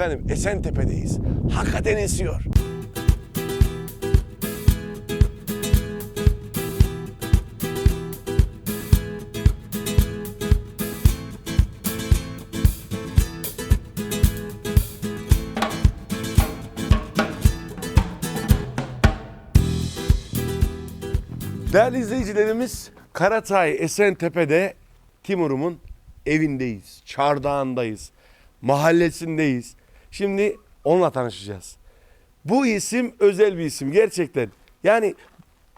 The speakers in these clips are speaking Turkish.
Efendim Esentepe'deyiz. Hakikaten esiyor. Değerli izleyicilerimiz Karatay Esentepe'de Timur'umun evindeyiz, çardağındayız, mahallesindeyiz. Şimdi onunla tanışacağız. Bu isim özel bir isim gerçekten. Yani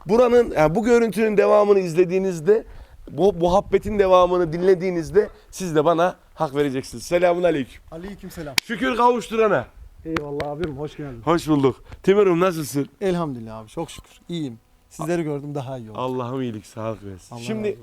buranın, yani bu görüntünün devamını izlediğinizde, bu muhabbetin devamını dinlediğinizde siz de bana hak vereceksiniz. Selamun aleyküm. Aleykümselam. Şükür kavuşturana. Eyvallah abim hoş geldin. Hoş bulduk. Timur'um nasılsın? Elhamdülillah abi çok şükür iyiyim. Sizleri gördüm daha iyi oldu. Allah'ım iyilik, sağlık versin. Allah Şimdi.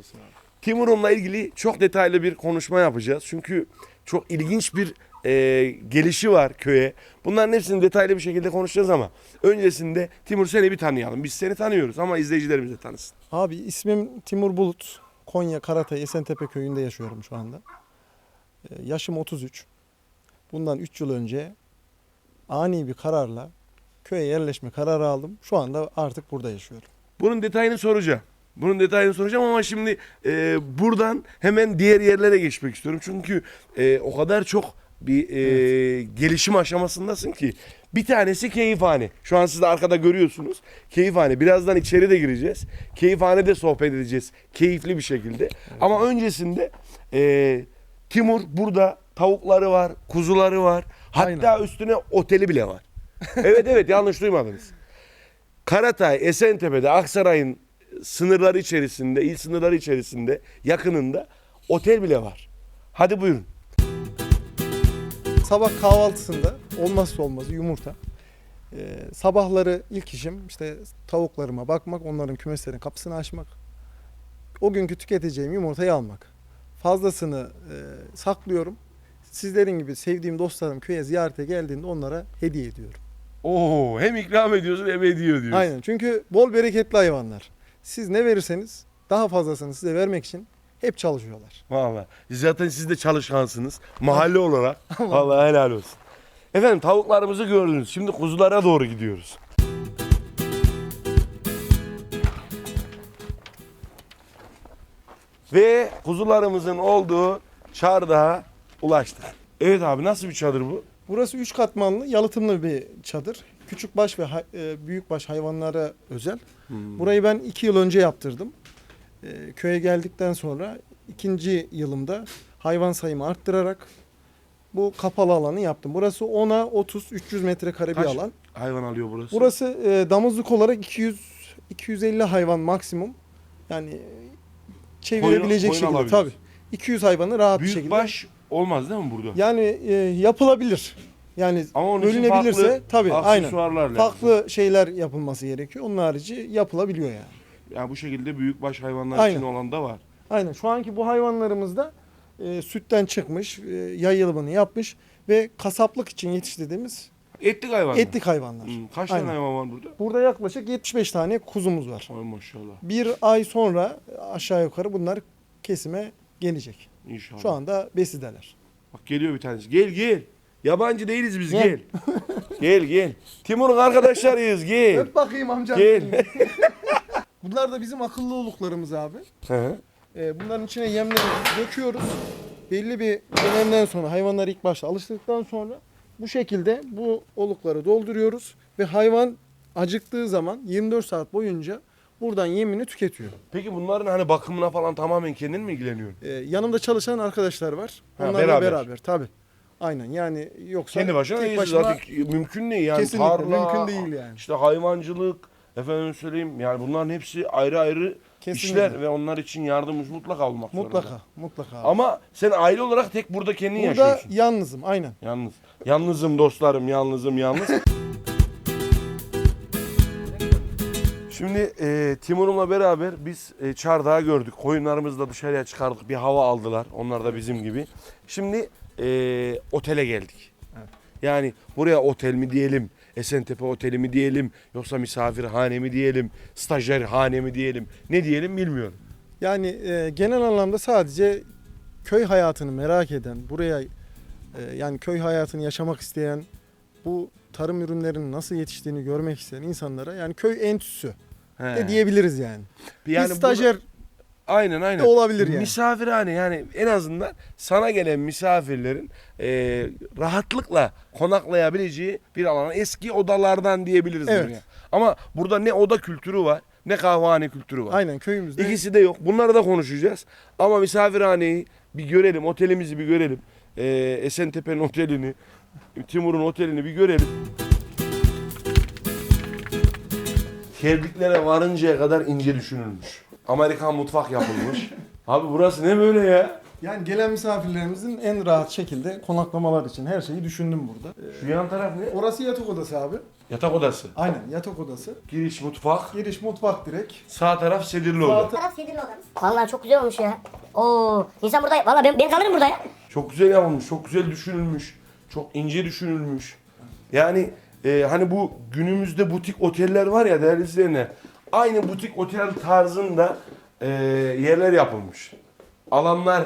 Timur'umla ilgili çok detaylı bir konuşma yapacağız. Çünkü çok ilginç bir e, gelişi var köye. Bunların hepsini detaylı bir şekilde konuşacağız ama öncesinde Timur seni bir tanıyalım. Biz seni tanıyoruz ama izleyicilerimiz de tanısın. Abi ismim Timur Bulut. Konya Karatay Esentepe köyünde yaşıyorum şu anda. Ee, yaşım 33. Bundan 3 yıl önce ani bir kararla köye yerleşme kararı aldım. Şu anda artık burada yaşıyorum. Bunun detayını soracağım. Bunun detayını soracağım ama şimdi e, buradan hemen diğer yerlere geçmek istiyorum. Çünkü e, o kadar çok bir e, gelişim aşamasındasın ki. Bir tanesi keyifhane. Şu an siz de arkada görüyorsunuz. Keyifhane. Birazdan içeri de gireceğiz. Keyifhanede sohbet edeceğiz. Keyifli bir şekilde. Ama öncesinde e, Timur burada tavukları var, kuzuları var. Hatta Aynen. üstüne oteli bile var. evet evet yanlış duymadınız. Karatay, Esentepe'de, Aksaray'ın sınırları içerisinde, il sınırları içerisinde, yakınında otel bile var. Hadi buyurun. Sabah kahvaltısında olmazsa olmazı yumurta. Ee, sabahları ilk işim işte tavuklarıma bakmak, onların kümeslerin kapısını açmak. O günkü tüketeceğim yumurtayı almak. Fazlasını e, saklıyorum. Sizlerin gibi sevdiğim dostlarım köye ziyarete geldiğinde onlara hediye ediyorum. Oo, hem ikram ediyorsun hem ediyor diyorsun. Aynen çünkü bol bereketli hayvanlar. Siz ne verirseniz daha fazlasını size vermek için hep çalışıyorlar. Vallahi. Zaten siz de çalışkansınız. Mahalle olarak. Vallahi helal olsun. Efendim tavuklarımızı gördünüz. Şimdi kuzulara doğru gidiyoruz. Ve kuzularımızın olduğu çardağa ulaştık. Evet abi nasıl bir çadır bu? Burası üç katmanlı yalıtımlı bir çadır. Küçük baş ve hay- e, büyük baş hayvanlara özel. Burayı ben iki yıl önce yaptırdım. E, köye geldikten sonra ikinci yılımda hayvan sayımı arttırarak bu kapalı alanı yaptım. Burası 10'a 30 300 metrekare bir Kaç? alan. Hayvan alıyor burası. Burası e, damızlık olarak 200 250 hayvan maksimum. Yani çevirebilecek Koyun- şekilde tabii. alabiliyorsun. 200 hayvanı rahat bir Büyük şekilde. baş olmaz değil mi burada? Yani e, yapılabilir. Yani Ama onun için bölünebilirse farklı tabii aynen. aksesuarlar lazım. Farklı şeyler yapılması gerekiyor. Onun harici yapılabiliyor yani. Yani bu şekilde büyük baş hayvanlar Aynen. için olan da var. Aynen. Şu anki bu hayvanlarımızda e, sütten çıkmış, e, yayılımını yapmış ve kasaplık için yetiştirdiğimiz Etlik hayvan. mı? etlik hayvanlar. Hmm, Kaç Aynen. tane hayvan var burada? Burada yaklaşık 75 tane kuzumuz var. Ay maşallah. Bir ay sonra aşağı yukarı bunlar kesime gelecek. İnşallah. Şu anda besideler. Bak geliyor bir tanesi. Gel gel. Yabancı değiliz biz gel. Gel. Gel gel. Timur'un arkadaşlarıyız gel. Öp bakayım amcam. Gel. Bunlar da bizim akıllı oluklarımız abi. Hı. Ee, bunların içine yemleri döküyoruz. Belli bir dönemden sonra hayvanlar ilk başta alıştıktan sonra bu şekilde bu olukları dolduruyoruz ve hayvan acıktığı zaman 24 saat boyunca buradan yemini tüketiyor. Peki bunların hani bakımına falan tamamen kendin mi ilgileniyorsun? Ee, yanımda çalışan arkadaşlar var. Ha, Onlarla beraber. beraber, tabii. Aynen yani yoksa Kendi başına tek başıma zaten mümkün değil yani kesinlikle tarla, mümkün değil yani. işte hayvancılık, efendim söyleyeyim yani bunların hepsi ayrı ayrı Kesinlikle. işler ve onlar için yardımcı mutlaka olmak zorunda. mutlaka mutlaka. Ama sen aile olarak tek burada kendin Burada yaşıyorsun. yalnızım aynen. Yalnız. Yalnızım dostlarım, yalnızım, yalnız. Şimdi e, Timur'umla beraber biz e, çardağı gördük. Koyunlarımızı da dışarıya çıkardık. Bir hava aldılar. Onlar da bizim gibi. Şimdi e, otele geldik. Evet. Yani buraya otel mi diyelim, Esentepe Oteli mi diyelim, yoksa misafirhane mi diyelim, stajyerhane mi diyelim, ne diyelim bilmiyorum. Yani e, genel anlamda sadece köy hayatını merak eden, buraya e, yani köy hayatını yaşamak isteyen, bu tarım ürünlerinin nasıl yetiştiğini görmek isteyen insanlara yani köy entüsü He. de diyebiliriz yani. Yani bir stajyer bunu- aynen aynen. olabilir yani. Misafirhane yani en azından sana gelen misafirlerin e, rahatlıkla konaklayabileceği bir alan. Eski odalardan diyebiliriz Evet. buraya. Ama burada ne oda kültürü var ne kahvehane kültürü var. Aynen köyümüzde. İkisi de yok. Bunları da konuşacağız. Ama misafirhaneyi bir görelim, otelimizi bir görelim. Ee, Esentepe'nin otelini, Timur'un otelini bir görelim. Kerdiklere varıncaya kadar ince düşünülmüş. Amerikan mutfak yapılmış. Abi burası ne böyle ya? Yani gelen misafirlerimizin en rahat şekilde konaklamalar için her şeyi düşündüm burada. Ee, Şu yan taraf ne? Orası yatak odası abi. Yatak odası. Aynen yatak odası. Giriş mutfak. Giriş mutfak direkt. Sağ taraf sedirli Sağ oda. taraf- Taraf sedirli odamız. Vallahi çok güzel olmuş ya. Oo, insan burada vallahi ben, ben kalırım burada ya. Çok güzel yapılmış, çok güzel düşünülmüş. Çok ince düşünülmüş. Yani e, hani bu günümüzde butik oteller var ya değerli izleyenler. Aynı butik otel tarzında e, yerler yapılmış. Alanlar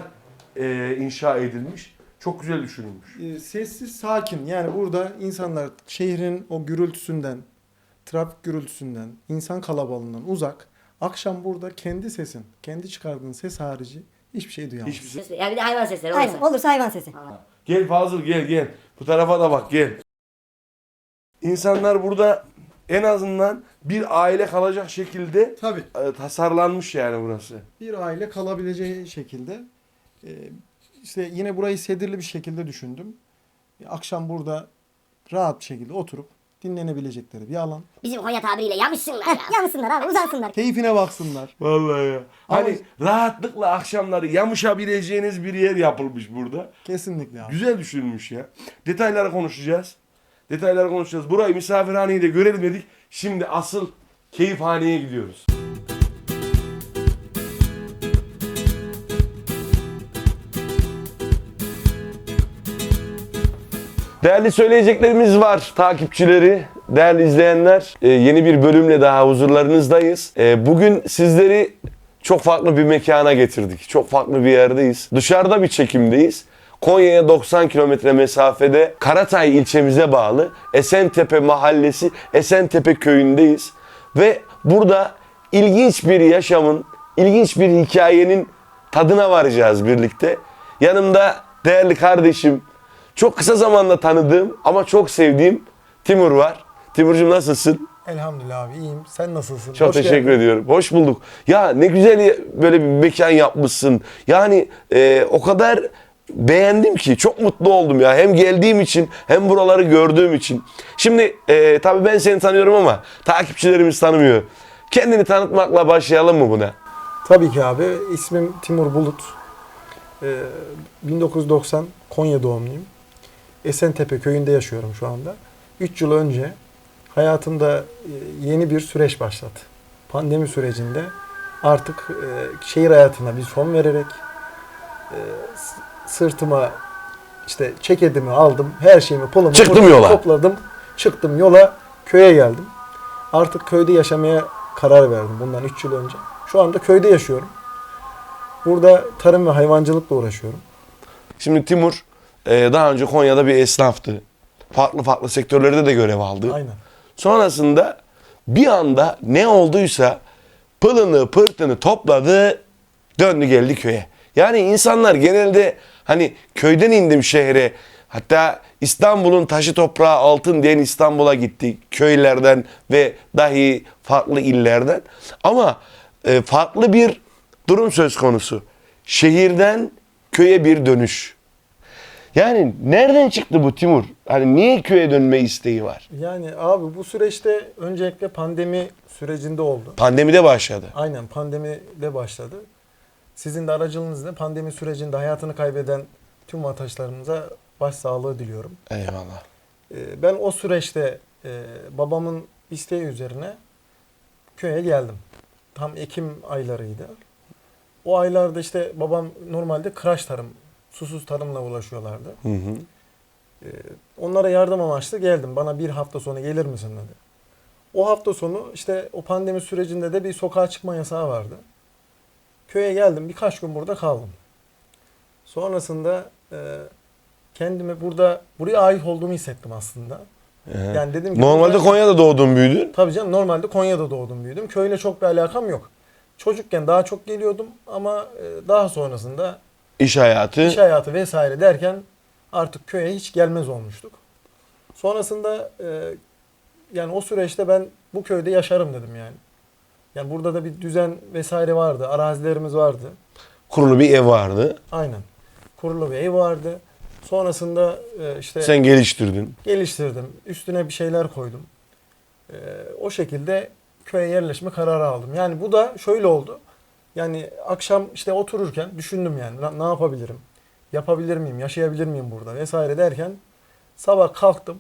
e, inşa edilmiş. Çok güzel düşünülmüş. Ee, sessiz sakin yani burada insanlar şehrin o gürültüsünden, trafik gürültüsünden, insan kalabalığından uzak. Akşam burada kendi sesin, kendi çıkardığın ses harici hiçbir şey duyamaz. Hiçbir şey- Ses- Ya bir de hayvan sesleri olursa. Aynen olursa hayvan sesi. Gel Fazıl gel gel. Bu tarafa da bak gel. İnsanlar burada en azından bir aile kalacak şekilde Tabii. e, tasarlanmış yani burası. Bir aile kalabileceği şekilde e, işte yine burayı sedirli bir şekilde düşündüm. E, Akşam burada rahat bir şekilde oturup dinlenebilecekleri bir alan. Bizim Konya tabiriyle yamışsınlar ya. Yansınlar abi uzansınlar. Keyfine baksınlar. Vallahi ya. Ama- Hani rahatlıkla akşamları yamışabileceğiniz bir yer yapılmış burada. Kesinlikle abi. Güzel düşünülmüş ya. Detayları konuşacağız. Detayları konuşacağız. Burayı misafirhaneyi de görelim dedik. Şimdi asıl keyifhaneye gidiyoruz. Değerli söyleyeceklerimiz var takipçileri, değerli izleyenler. Ee, yeni bir bölümle daha huzurlarınızdayız. Ee, bugün sizleri çok farklı bir mekana getirdik. Çok farklı bir yerdeyiz. Dışarıda bir çekimdeyiz. Konya'ya 90 kilometre mesafede Karatay ilçemize bağlı Esentepe mahallesi Esentepe köyündeyiz. Ve burada ilginç bir yaşamın, ilginç bir hikayenin tadına varacağız birlikte. Yanımda değerli kardeşim, çok kısa zamanda tanıdığım ama çok sevdiğim Timur var. Timurcuğum nasılsın? Elhamdülillah abi iyiyim. Sen nasılsın? Çok Hoş teşekkür geldin. ediyorum. Hoş bulduk. Ya ne güzel böyle bir mekan yapmışsın. Yani e, o kadar beğendim ki çok mutlu oldum ya. Hem geldiğim için hem buraları gördüğüm için. Şimdi e, tabii ben seni tanıyorum ama takipçilerimiz tanımıyor. Kendini tanıtmakla başlayalım mı buna? Tabii ki abi. İsmim Timur Bulut. Ee, 1990 Konya doğumluyum. Esentepe köyünde yaşıyorum şu anda. 3 yıl önce hayatımda e, yeni bir süreç başladı. Pandemi sürecinde artık e, şehir hayatına bir son vererek e, sırtıma işte ceketimi aldım, her şeyimi pulumu Çıktım yola. topladım. Çıktım yola, köye geldim. Artık köyde yaşamaya karar verdim bundan 3 yıl önce. Şu anda köyde yaşıyorum. Burada tarım ve hayvancılıkla uğraşıyorum. Şimdi Timur e, daha önce Konya'da bir esnaftı. Farklı farklı sektörlerde de görev aldı. Aynen. Sonrasında bir anda ne olduysa pılını pırtını topladı döndü geldi köye. Yani insanlar genelde hani köyden indim şehre hatta İstanbul'un taşı toprağı altın diyen İstanbul'a gitti köylerden ve dahi farklı illerden. Ama e, farklı bir durum söz konusu. Şehirden köye bir dönüş. Yani nereden çıktı bu Timur? Hani niye köye dönme isteği var? Yani abi bu süreçte öncelikle pandemi sürecinde oldu. Pandemide başladı. Aynen pandemiyle başladı. Sizin de aracılığınızla pandemi sürecinde hayatını kaybeden tüm vatandaşlarımıza başsağlığı diliyorum. Eyvallah. Ee, Ben o süreçte e, babamın isteği üzerine köye geldim. Tam Ekim aylarıydı. O aylarda işte babam normalde kıraç tarım, susuz tarımla uğraşıyorlardı. Hı hı. Ee, Onlara yardım amaçlı geldim. Bana bir hafta sonra gelir misin dedi. O hafta sonu işte o pandemi sürecinde de bir sokağa çıkma yasağı vardı. Köye geldim. Birkaç gün burada kaldım. Sonrasında e, kendimi burada buraya ait olduğumu hissettim aslında. Yani dedim ki Normalde burada- Konya'da doğdun büyüdün. Tabii canım normalde Konya'da doğdum büyüdüm. Köyle çok bir alakam yok. Çocukken daha çok geliyordum ama e, daha sonrasında İş hayatı. iş hayatı vesaire derken artık köye hiç gelmez olmuştuk. Sonrasında e, yani o süreçte ben bu köyde yaşarım dedim yani. Yani burada da bir düzen vesaire vardı. Arazilerimiz vardı. Kurulu bir ev vardı. Aynen. Kurulu bir ev vardı. Sonrasında e, işte Sen geliştirdin. geliştirdim. Üstüne bir şeyler koydum. Ee, o şekilde köye yerleşme kararı aldım. Yani bu da şöyle oldu. Yani akşam işte otururken düşündüm yani "Na- ne yapabilirim? Yapabilir miyim? Yaşayabilir miyim burada? Vesaire derken sabah kalktım.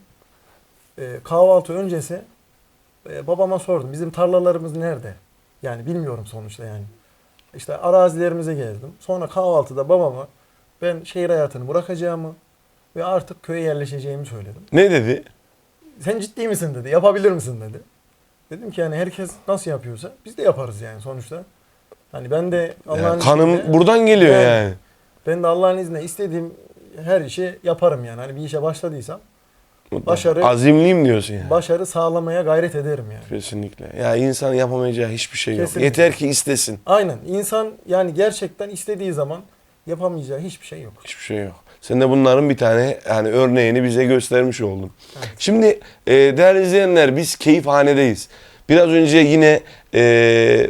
Ee, kahvaltı öncesi e, babama sordum. Bizim tarlalarımız nerede? Yani bilmiyorum sonuçta yani. İşte arazilerimize gezdim. Sonra kahvaltıda babama ben şehir hayatını bırakacağımı ve artık köye yerleşeceğimi söyledim. Ne dedi? Sen ciddi misin dedi. Yapabilir misin dedi. Dedim ki yani herkes nasıl yapıyorsa biz de yaparız yani sonuçta. Hani ben de Allah'ın Yani kanım izniyle- buradan geliyor Yani. yani. ben de Allah'ın izniyle istediğim her işi yaparım yani. Hani bir işe başladıysam Mutlaka. Başarı- Azimliyim diyorsun yani. başarı sağlamaya gayret ederim yani. Kesinlikle. Ya insan yapamayacağı hiçbir şey yok. Kesinlikle. Yeter ki istesin. Aynen. İnsan yani gerçekten istediği zaman yapamayacağı hiçbir şey yok. Hiçbir şey yok. Sen de bunların bir tane yani örneğini bize göstermiş oldun. Şimdi e, değerli izleyenler biz keyifhanedeyiz. Biraz önce yine e,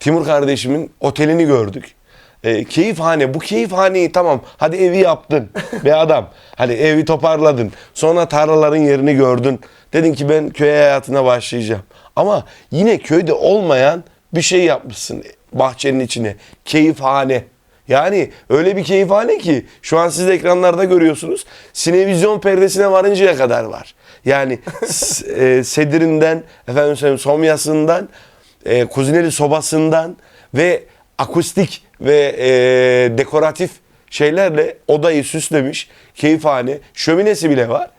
Timur kardeşimin otelini gördük. E, keyifhane. Bu keyifhaneyi tamam hadi evi yaptın be adam. Hadi evi toparladın. Sonra tarlaların yerini gördün. Dedin ki ben köy hayatına başlayacağım. Ama yine köyde olmayan bir şey yapmışsın bahçenin içine. Keyifhane. Yani öyle bir keyifhane ki şu an siz ekranlarda görüyorsunuz. Sinevizyon perdesine varıncaya kadar var. Yani e, sedirinden, efendim somyasından, e, kuzineli sobasından ve akustik ve e, dekoratif şeylerle odayı süslemiş. Keyifhane, şöminesi bile var.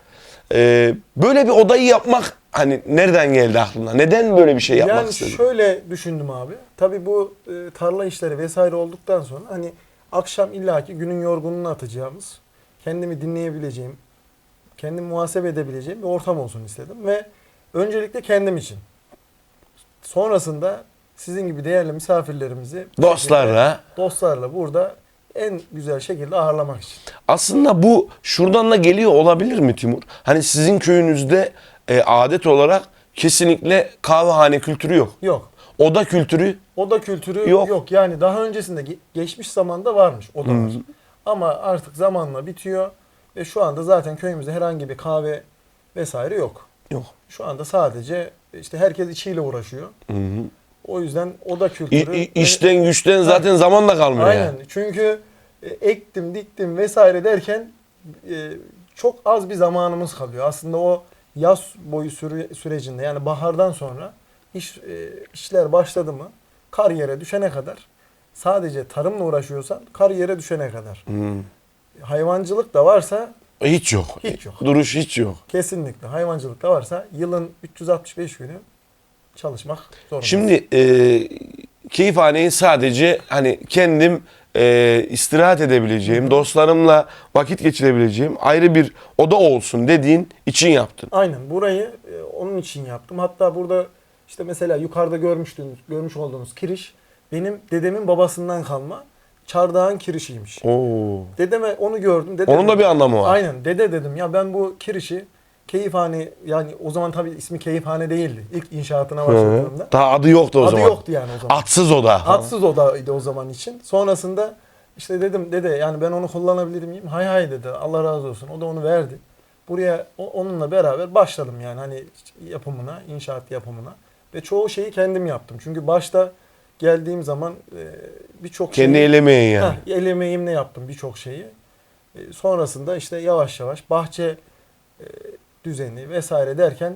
E, böyle bir odayı yapmak hani nereden geldi aklına? Neden böyle bir şey yapmak yani istedin? şöyle düşündüm abi. Tabii bu e, tarla işleri vesaire olduktan sonra hani akşam illaki günün yorgunluğunu atacağımız, kendimi dinleyebileceğim, kendimi muhasebe edebileceğim bir ortam olsun istedim ve öncelikle kendim için. Sonrasında sizin gibi değerli misafirlerimizi Dostlarla. dostlarla burada en güzel şekilde ağırlamak için. Aslında bu şuradan da geliyor olabilir mi Timur? Hani sizin köyünüzde e, adet olarak kesinlikle kahvehane kültürü yok. Yok. Oda kültürü Oda kültürü Yok. yok. Yani daha öncesinde ge- geçmiş zamanda varmış odalar. Ama artık zamanla bitiyor ve şu anda zaten köyümüzde herhangi bir kahve vesaire yok. yok. Şu anda sadece işte herkes içiyle uğraşıyor. O yüzden oda İ- kültürü i- işten güçten zaten zaman da kalmıyor Aynen. yani. Çünkü e, ektim, diktim vesaire derken e, çok az bir zamanımız kalıyor. Aslında o yaz boyu süre- sürecinde yani bahardan sonra iş e, işler başladı mı kar yere düşene kadar sadece tarımla uğraşıyorsan kar yere düşene kadar. Hmm. Hayvancılık da varsa Hiç yok. Hiç yok. Duruş hiç yok. kesinlikle hayvancılık da varsa yılın 365 günü çalışmak zorunda. Şimdi e, keyifhaneyi sadece hani kendim e, istirahat edebileceğim, dostlarımla vakit geçirebileceğim ayrı bir oda olsun dediğin için yaptın. Aynen burayı e, onun için yaptım. Hatta burada işte mesela yukarıda görmüştünüz, görmüş olduğunuz kiriş benim dedemin babasından kalma çardağın kirişiymiş. Oo. Dedeme onu gördüm. Dede Onun da bir anlamı var. Aynen dede dedim ya ben bu kirişi keyifhane yani o zaman tabii ismi keyifhane değildi. İlk inşaatına başladığımda. Daha adı yoktu o Adı zaman. yoktu yani o zaman. Atsız oda. Atsız odaydı o zaman için. Sonrasında işte dedim dede yani ben onu kullanabilir miyim? Hay hay dedi. Allah razı olsun. O da onu verdi. Buraya o- onunla beraber başladım yani hani yapımına, inşaat yapımına. Ve çoğu şeyi kendim yaptım. Çünkü başta geldiğim zaman e, birçok Kendi şeyi- elemeyin yani. Heh, el emeğimle yaptım birçok şeyi. E, sonrasında işte yavaş yavaş bahçe e, düzeni vesaire derken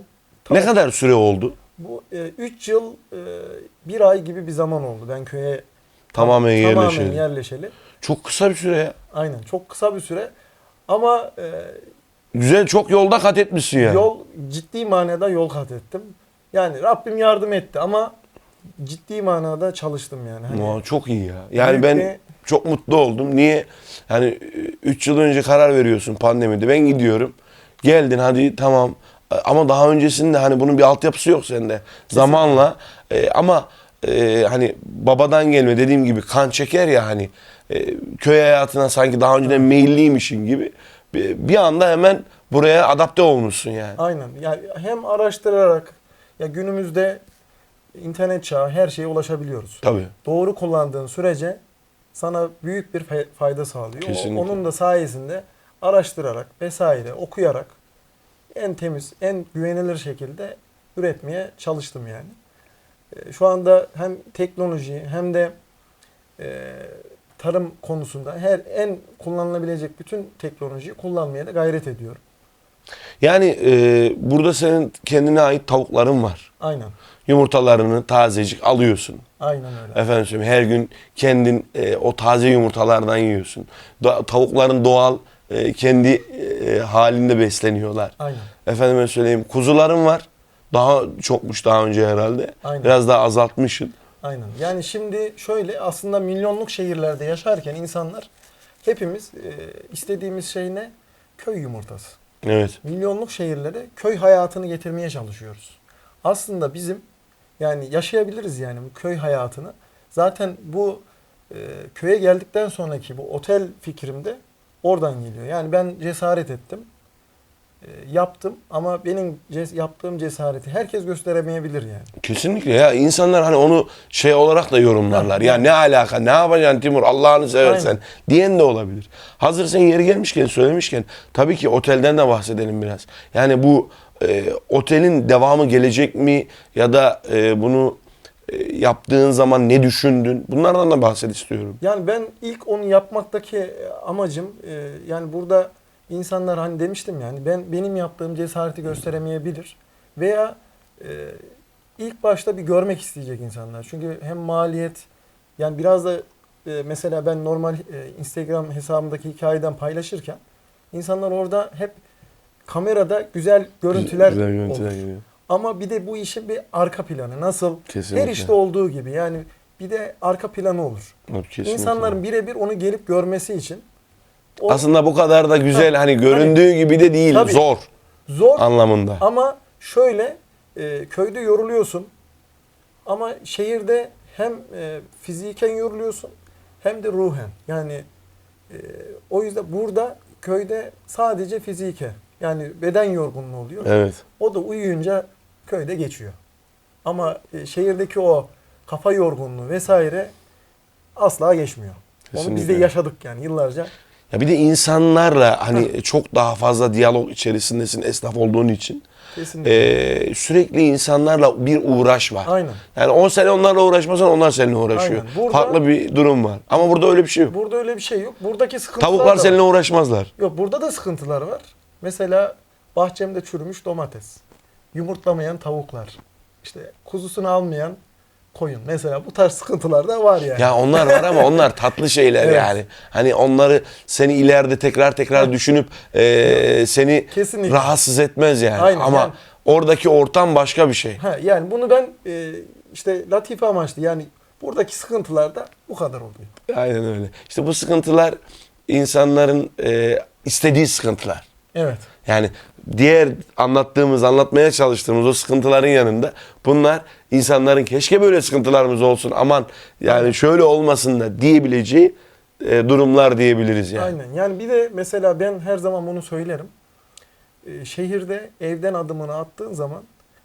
Ne kadar süre oldu? bu 3 yıl e, bir ay gibi bir zaman oldu ben köye Tamamen tamamen yerleşeli. yerleşeli. Çok kısa bir süre ya. Aynen çok kısa bir süre ama e, Güzel çok yolda kat etmişsin yani. yol ciddi manada yol kat ettim. Yani Rabbim yardım etti ama ciddi manada çalıştım yani. Hani Aa, çok iyi ya. Yani büyük ben bir- çok mutlu oldum. Niye? Yani 3 yıl önce karar veriyorsun pandemide. Ben gidiyorum. Geldin hadi tamam. Ama daha öncesinde hani bunun bir altyapısı yok sende. Zamanla e, ama e, hani babadan gelme dediğim gibi kan çeker ya hani e, köy hayatına sanki daha önceden meyilliymişin gibi bir, bir anda hemen buraya adapte olmuşsun yani. Aynen. Yani hem araştırarak ya günümüzde internet çağı her şeye ulaşabiliyoruz. Tabii. Doğru kullandığın sürece sana büyük bir fay- fayda sağlıyor. Kesinlikle. Onun da sayesinde araştırarak vesaire okuyarak en temiz, en güvenilir şekilde üretmeye çalıştım yani. E, Şu anda hem teknoloji hem de e, tarım konusunda her en kullanılabilecek bütün teknolojiyi kullanmaya da gayret ediyorum. Yani e, burada senin kendine ait tavukların var. Aynen. Yumurtalarını tazecik alıyorsun. Aynen öyle. Efendim söyleyeyim her gün kendin e, o taze yumurtalardan yiyorsun. Da- tavukların doğal e, kendi e, halinde besleniyorlar. Aynen. Efendime söyleyeyim kuzuların var. Daha çokmuş daha önce herhalde. Aynen. Biraz daha azaltmışsın. Aynen. Yani şimdi şöyle aslında milyonluk şehirlerde yaşarken insanlar hepimiz e, istediğimiz şey ne? Köy yumurtası. Evet. Milyonluk şehirlere köy hayatını getirmeye çalışıyoruz. Aslında bizim yani yaşayabiliriz yani bu köy hayatını. Zaten bu e, köye geldikten sonraki bu otel fikrim de oradan geliyor. Yani ben cesaret ettim. e, yaptım ama benim ces- yaptığım cesareti herkes gösteremeyebilir yani. Kesinlikle ya insanlar hani onu şey olarak da yorumlarlar. Ya ne alaka ne yapacaksın Timur Allah'ını seversen Aynen. diyen de olabilir. Hazır sen yeri gelmişken söylemişken tabii ki otelden de bahsedelim biraz. Yani bu e, otelin devamı gelecek mi ya da e, bunu yaptığın zaman ne düşündün? Bunlardan da bahset istiyorum. Yani ben ilk onu yapmaktaki e, amacım e, yani burada insanlar hani demiştim yani ben benim yaptığım cesareti gösteremeyebilir veya e, ilk başta bir görmek isteyecek insanlar. Çünkü hem maliyet yani biraz da e, mesela ben normal e, Instagram hesabımdaki hikayeden paylaşırken insanlar orada hep kamerada güzel görüntüler, Güzel görüntüler olur. geliyor. Ama bir de bu işin bir arka planı nasıl Kesinlikle. her işte olduğu gibi yani bir de arka planı olur. Kesinlikle. İnsanların birebir onu gelip görmesi için o aslında bu kadar da güzel Ha, hani göründüğü gibi de değil. Tabii. Zor zor anlamında. ama şöyle e, köyde yoruluyorsun ama şehirde hem e, fiziken yoruluyorsun hem de ruhen. Yani e, o yüzden burada köyde sadece fizike yani beden yorgunluğu oluyor. Evet. O da uyuyunca köyde geçiyor. Ama e, şehirdeki o kafa yorgunluğu vesaire asla geçmiyor. Onu biz de Kesinlikle. yaşadık yani yıllarca. Ya bir de insanlarla hani çok daha fazla diyalog içerisindesin esnaf olduğun için. Kesinlikle. Ee, sürekli insanlarla bir uğraş var. Aynen. Yani 10 sene onlarla uğraşmasan onlar seninle uğraşıyor. Aynen. Burada- Farklı bir durum var. Ama burada öyle bir şey yok. Burada öyle bir şey yok. Buradaki sıkıntılar Tavuklar da var. seninle uğraşmazlar. Yok burada da sıkıntılar var. Mesela bahçemde çürümüş domates. Yumurtlamayan tavuklar. İşte kuzusunu almayan koyun. Mesela bu tarz sıkıntılar da var yani. Ya onlar var ama onlar tatlı şeyler Evet. yani. Hani onları seni ileride tekrar tekrar düşünüp e, seni Kesinlikle. rahatsız etmez yani. Aynen, ama yani- oradaki ortam başka bir şey. Ha, yani bunu ben e, işte latife amaçlı yani buradaki sıkıntılar da bu kadar oluyor. Aynen öyle. İşte bu sıkıntılar insanların e, istediği sıkıntılar. Evet. Yani diğer anlattığımız, anlatmaya çalıştığımız o sıkıntıların yanında bunlar insanların keşke böyle sıkıntılarımız olsun aman yani şöyle olmasın da diyebileceği e, durumlar diyebiliriz yani. Aynen. Yani bir de mesela ben her zaman bunu söylerim. Ee, şehirde evden adımını attığın zaman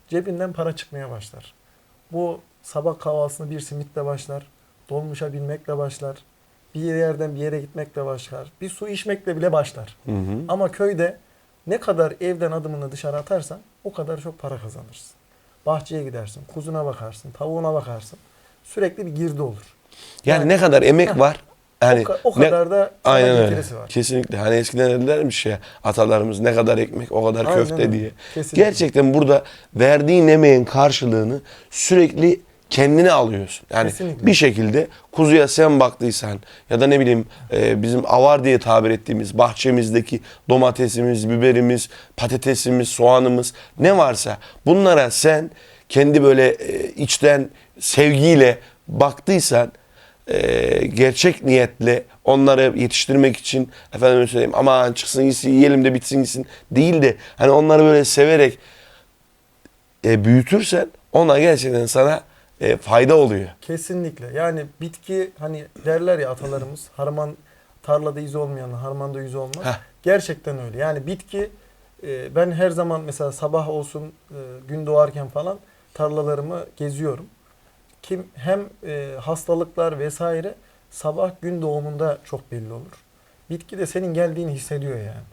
cebinden para çıkmaya başlar. Bu sabah kahvaltısını bir simitle başlar. Dolmuşa binmekle başlar. Bir yerden bir yere gitmekle başlar. Bir su içmekle bile başlar. Hı hı. Ama köyde ne kadar evden adımını dışarı atarsan o kadar çok para kazanırsın. Bahçeye gidersin, kuzuna bakarsın, tavuğuna bakarsın. Sürekli bir girdi olur. Yani, Yani- ne kadar emek Heh. var. Yani o, o ne- kadar da sana Aynen öyle. var. Kesinlikle. Hani eskiden derlermiş ya atalarımız ne kadar ekmek o kadar Aynen köfte öyle. diye. Kesinlikle. Gerçekten burada verdiğin emeğin karşılığını sürekli kendine alıyorsun. Yani Kesinlikle. bir şekilde kuzuya sen baktıysan ya da ne bileyim e, bizim avar diye tabir ettiğimiz bahçemizdeki domatesimiz, biberimiz, patatesimiz, soğanımız ne varsa bunlara sen kendi böyle e, içten sevgiyle baktıysan e, gerçek niyetle onları yetiştirmek için efendim söyleyeyim aman çıksın gitsin yiyelim de bitsin gitsin değil de hani onları böyle severek e, büyütürsen onlar gerçekten sana e, fayda oluyor. Kesinlikle. Yani bitki hani derler ya atalarımız harman tarlada iz olmayan harmanda yüz olmaz. Heh. Gerçekten öyle. Yani bitki e, ben her zaman mesela sabah olsun e, gün doğarken falan tarlalarımı geziyorum. Kim hem e, hastalıklar vesaire sabah gün doğumunda çok belli olur. Bitki de senin geldiğini hissediyor yani.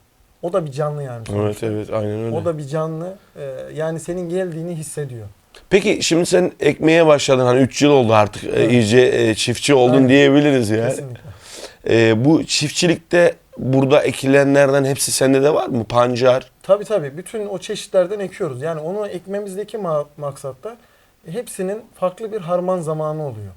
O da bir canlı yani. Evet evet aynen öyle. O da bir canlı. e, yani senin geldiğini hissediyor. Peki şimdi sen ekmeğe başladın hani 3 yıl oldu artık e, iyice e, çiftçi oldun Aynen. diyebiliriz yani. Kesinlikle. E, bu çiftçilikte burada ekilenlerden hepsi sende de var mı? Pancar, Tabii tabii. Bütün o çeşitlerden ekiyoruz. Yani onu ekmemizdeki ma- maksatta hepsinin farklı bir harman zamanı oluyor.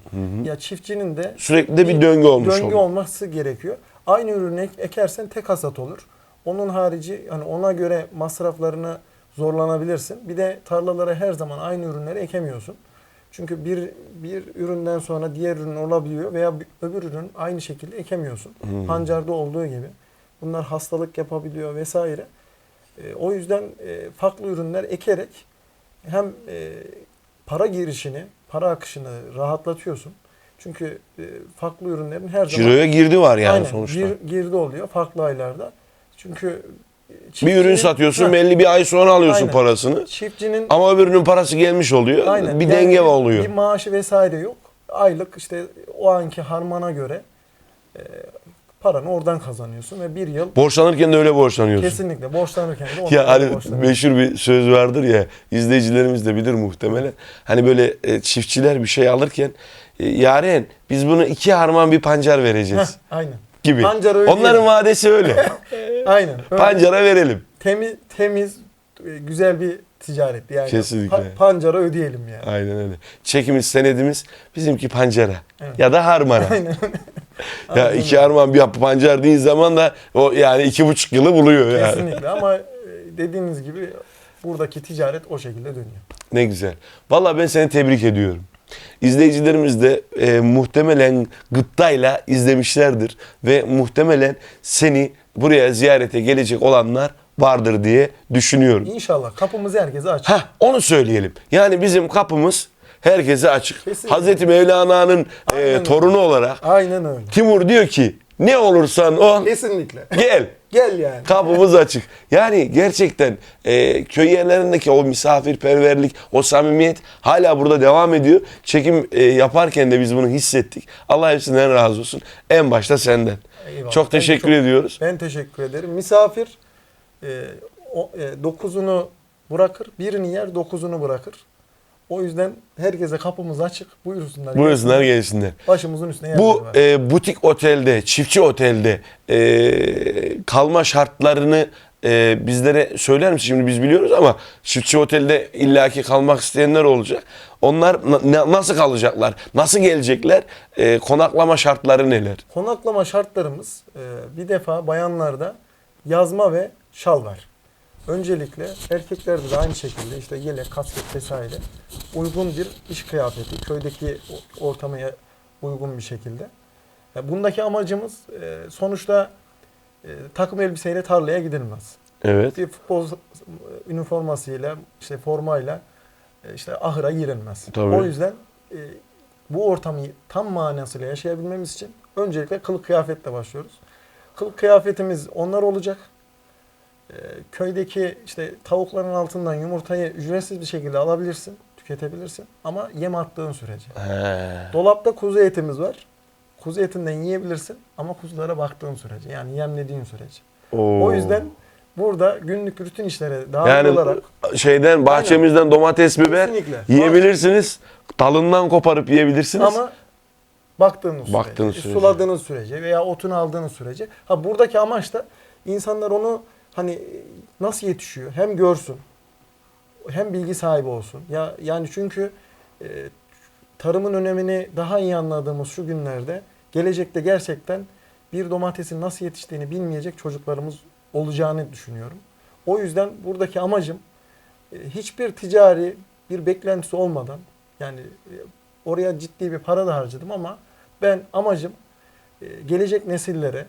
Ya çiftçinin de sürekli de bir döngü olmuş döngü oluyor. olması gerekiyor. Aynı ürünü ek- ekersen tek hasat olur. Onun harici hani ona göre masraflarını zorlanabilirsin. Bir de tarlalara her zaman aynı ürünleri ekemiyorsun. Çünkü bir bir üründen sonra diğer ürün olabiliyor veya bir- öbür ürün aynı şekilde ekemiyorsun. Pancarda olduğu gibi. Bunlar hastalık yapabiliyor vesaire. E, o yüzden e, farklı ürünler ekerek hem e, para girişini, para akışını rahatlatıyorsun. Çünkü e, farklı ürünlerin her zaman Ciroya girdi var yani Aynen, sonuçta. gir- girdi oluyor farklı aylarda. Çünkü e, bir ürün çiftçinin- satıyorsun Heh, belli bir ay sonra alıyorsun Aynen. parasını. Çiftçinin Ama öbürünün parası gelmiş oluyor. aynen, Bir yani denge oluyor. Bir maaşı vesaire yok. Aylık işte o anki harmana göre e, paranı oradan kazanıyorsun ve bir yıl Borçlanırken de öyle borçlanıyorsun. kesinlikle borçlanırken de Ya hani meşhur bir söz vardır ya izleyicilerimiz de bilir muhtemelen. Hani böyle e, çiftçiler bir şey alırken e, yaren biz bunu iki harman bir pancar Heh, vereceğiz aynen. Gibi. Pancara ödeyelim. Onların vadesi öyle. Aynen. öyle. Pancara verelim. temiz temiz e, güzel bir ticaret yani. Kesinlikle. Pa- pancara ödeyelim yani. Aynen öyle. Çekimiz senedimiz bizimki pancara Evet. ya da harmana. ya Aynen iki öyle. harman bir pancar dediğin zaman da o yani iki buçuk yılı buluyor yani. Kesinlikle ama e, dediğiniz gibi buradaki ticaret o şekilde dönüyor. Ne güzel. Valla ben seni tebrik ediyorum. İzleyicilerimiz de e, muhtemelen gıttayla izlemişlerdir ve muhtemelen seni buraya ziyarete gelecek olanlar vardır diye düşünüyorum. İnşallah kapımız herkese açık. Heh, onu söyleyelim. Yani bizim kapımız herkese açık. Kesinlikle. Hazreti Mevlana'nın e, torunu olarak Aynen öyle. Timur diyor ki ne olursan ol Kesinlikle. gel. Gel yani. Kapımız açık. Yani gerçekten e, köy yerlerindeki o misafirperverlik, o samimiyet hala burada devam ediyor. Çekim e, yaparken de biz bunu hissettik. Allah hepsinden razı olsun. En başta senden. Eyvallah. Çok Ben teşekkür çok- ediyoruz. Ben teşekkür ederim. Misafir e, o, e, dokuzunu bırakır, birini yer, dokuzunu bırakır. O yüzden herkese kapımız açık. Buyursunlar. Buyursunlar gelsinler. Başımızın üstüne Bu var. e, butik otelde, çiftçi otelde e, kalma şartlarını e, bizlere söyler misin? Şimdi biz biliyoruz ama çiftçi otelde illaki kalmak isteyenler olacak. Onlar na- nasıl kalacaklar? Nasıl gelecekler? E, konaklama şartları neler? Konaklama şartlarımız e, bir defa bayanlarda yazma ve şal var. Öncelikle erkeklerde de aynı şekilde işte yelek, kasket vesaire uygun bir iş kıyafeti köydeki ortama uygun bir şekilde. E, Bundaki amacımız e, sonuçta e, takım elbiseyle tarlaya gidilmez. Evet. Bir futbol üniformasıyla işte formayla işte ahıra girilmez. Tabii. O yüzden bu ortamı tam manasıyla yaşayabilmemiz için öncelikle kılık kıyafetle başlıyoruz. Kılık kıyafetimiz onlar olacak. E, köydeki işte tavukların altından yumurtayı ücretsiz bir şekilde alabilirsin, tüketebilirsin ama yem attığın sürece. He. Dolapta kuzu etimiz var. Kuzu etinden yiyebilirsin ama kuzulara baktığın sürece yani yemlediğin sürece. Oo. O yüzden burada günlük rutin işlere dahil yani olarak şeyden bahçemizden domates, biber Kesinlikle. yiyebilirsiniz. Dalından koparıp yiyebilirsiniz. ama baktığınız sürece, Baktığınız sürece. suladığınız sürece veya otunu aldığınız sürece. Ha buradaki amaç da insanlar onu hani nasıl yetişiyor hem görsün hem bilgi sahibi olsun. Ya yani çünkü e, tarımın önemini daha iyi anladığımız şu günlerde gelecekte gerçekten bir domatesin nasıl yetiştiğini bilmeyecek çocuklarımız olacağını düşünüyorum. O yüzden buradaki amacım e, hiçbir ticari bir beklentisi olmadan yani e, oraya ciddi bir para da harcadım ama Ben amacım e, gelecek nesillere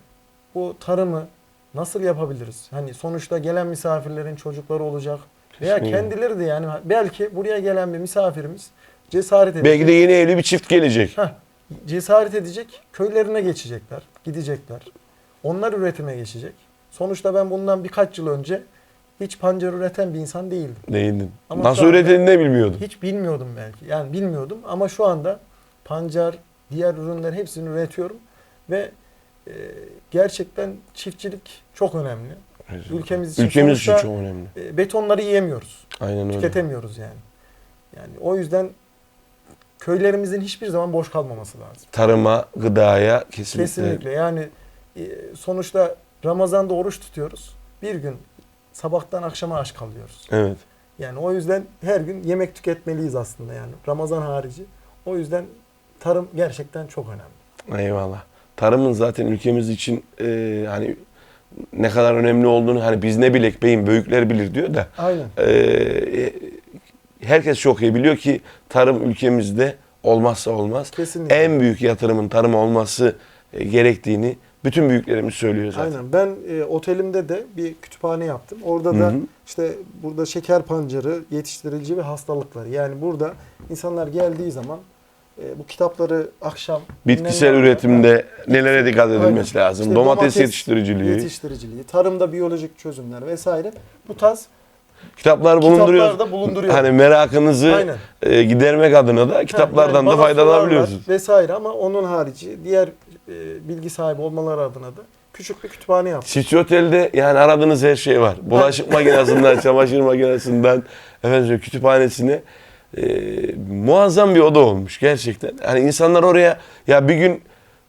bu tarımı nasıl yapabiliriz? Hani sonuçta gelen misafirlerin çocukları olacak veya Kesinlikle. kendileri de yani belki buraya gelen bir misafirimiz cesaret edecek. Belki de yeni evli bir çift gelecek. Heh, cesaret edecek, köylerine geçecekler, gidecekler. Onlar üretime geçecek. Sonuçta ben bundan birkaç yıl önce hiç pancar üreten bir insan değildim. Değildin. Ama Nasıl üretildiğini de bilmiyordum. Hiç bilmiyordum belki. Yani bilmiyordum ama şu anda pancar, diğer ürünler hepsini üretiyorum ve e, gerçekten çiftçilik çok önemli. Ülkemiz için Ülkemiz için çok önemli. e, betonları yiyemiyoruz. Aynen öyle. Tüketemiyoruz yani. Yani o yüzden köylerimizin hiçbir zaman boş kalmaması lazım. Tarıma, gıdaya kesinlikle. Kesinlikle. Yani e, sonuçta Ramazan'da oruç tutuyoruz. Bir gün sabahtan akşama aç kalıyoruz. Evet. Yani o yüzden her gün yemek tüketmeliyiz aslında yani Ramazan harici. O yüzden tarım gerçekten çok önemli. Eyvallah. Tarımın zaten ülkemiz için e, hani ne kadar önemli olduğunu hani biz ne bilek beyim büyükler bilir diyor da Aynen. e, herkes çok iyi biliyor ki tarım ülkemizde olmazsa olmaz. Kesinlikle. En büyük yatırımın tarım olması e, gerektiğini bütün büyüklerimiz söylüyor zaten. Aynen. Ben e, otelimde de bir kütüphane yaptım. Orada da hı. işte burada şeker pancarı, yetiştirici ve hastalıkları. Yani burada insanlar geldiği zaman e, bu kitapları akşam Bitkisel dinlenme- üretimde nelere dikkat edilmesi Aynen. lazım? İşte domates, yetiştiriciliği. yetiştiriciliği, tarımda biyolojik çözümler vesaire. Bu tarz kitaplar bulunduruyoruz. kitaplarda buluduruyor. Hani merakınızı Aynen. e, gidermek adına da kitaplardan da faydalanabiliyorsunuz. Vesaire ama onun harici diğer e, bilgi sahibi olmaları adına da küçük bir kütüphane yaptım. Çiftçi Otel'de yani aradığınız her şey var. Bulaşık makinesinden, çamaşır makinesinden, efendim kütüphanesine e, muazzam bir oda olmuş gerçekten. Hani insanlar oraya ya bir gün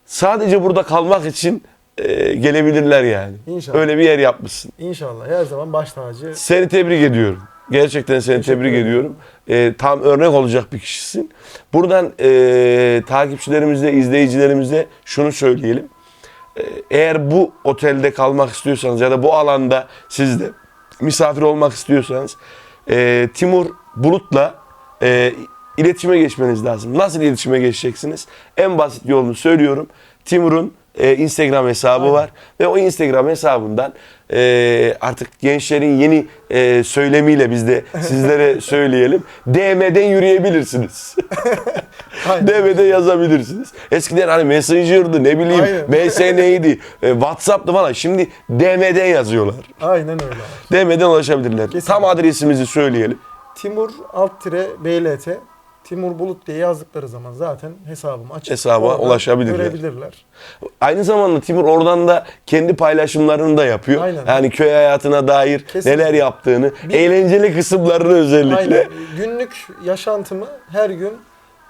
sadece burada kalmak için e, gelebilirler yani. İnşallah. Öyle bir yer yapmışsın. İnşallah her zaman baş tacı. Seni tebrik ediyorum. Gerçekten seni Teşekkür tebrik ederim. ediyorum. Ee, tam örnek olacak bir kişisin. Buradan e, takipçilerimize, izleyicilerimize şunu söyleyelim. Ee, eğer bu otelde kalmak istiyorsanız ya da bu alanda siz de misafir olmak istiyorsanız e, Timur Bulut'la e, iletişime geçmeniz lazım. Nasıl iletişime geçeceksiniz? En basit yolunu söylüyorum. Timur'un e, Instagram hesabı Aynen. var ve o Instagram hesabından e, artık gençlerin yeni e, söylemiyle biz de sizlere söyleyelim. DM'den yürüyebilirsiniz. DM'de yazabilirsiniz. Eskiden hani Messenger'dı ne bileyim Aynen. MSN'ydi, e, WhatsApp'tı falan. Şimdi DM'den yazıyorlar. Aynen öyle. DM'den ulaşabilirler. Kesinlikle. Tam adresimizi söyleyelim. Timur alt tire BLT Timur Bulut diye yazdıkları zaman zaten hesabım açık. Hesaba Oradan ulaşabilirler. Görebilirler. Aynı zamanda Timur oradan da kendi paylaşımlarını da yapıyor. Aynen. Yani köy hayatına dair Kesinlikle. neler yaptığını, Bir- eğlenceli kısımlarını özellikle. Aynen. Günlük yaşantımı her gün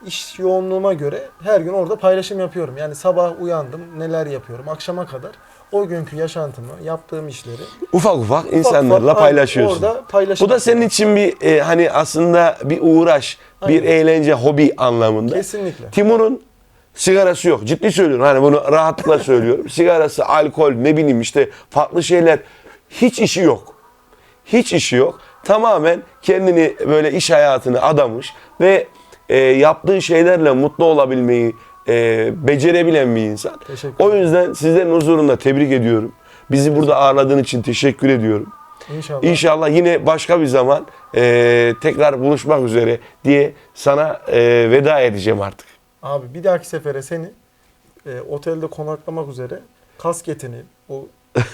iş yoğunluğuma göre her gün orada paylaşım yapıyorum. Yani sabah uyandım neler yapıyorum akşama kadar o günkü yaşantımı, yaptığım işleri Ufak ufak ufak insanlarla ufak paylaşıyorsun. Orada Bu da senin için bir bir e, hani aslında bir uğraş, bir Aynen. eğlence, hobi anlamında. Kesinlikle. Timur'un sigarası yok. Ciddi söylüyorum. Hani bunu rahatlıkla söylüyorum. Sigarası, alkol, ne bileyim işte farklı şeyler hiç işi yok. Hiç işi yok. Tamamen kendini böyle iş hayatını adamış ve e, yaptığı şeylerle mutlu olabilmeyi e, becerebilen bir insan. O yüzden sizlerin huzurunda tebrik ediyorum. Bizi burada ağırladığın için teşekkür ediyorum. İnşallah. İnşallah yine başka bir zaman e, tekrar buluşmak üzere diye sana e, veda edeceğim artık. Abi bir dahaki sefere seni e, otelde konaklamak üzere kasketini, o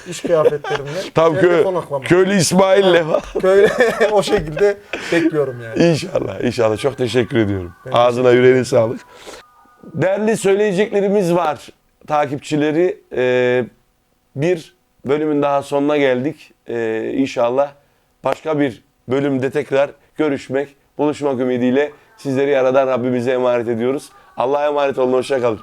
iş kıyafetlerimle Tam kö, konaklamak. köylü İsmail'le Böyle o şekilde bekliyorum yani. İnşallah, inşallah. Çok teşekkür ediyorum. Ben Ağzına yüreğine sağlık. Değerli söyleyeceklerimiz var takipçileri. Ee, bir bölümün daha sonuna geldik. Ee, inşallah başka bir bölümde tekrar görüşmek, buluşmak ümidiyle sizleri yaradan Rabbimize emanet ediyoruz. Allah'a emanet olun, hoşça kalın.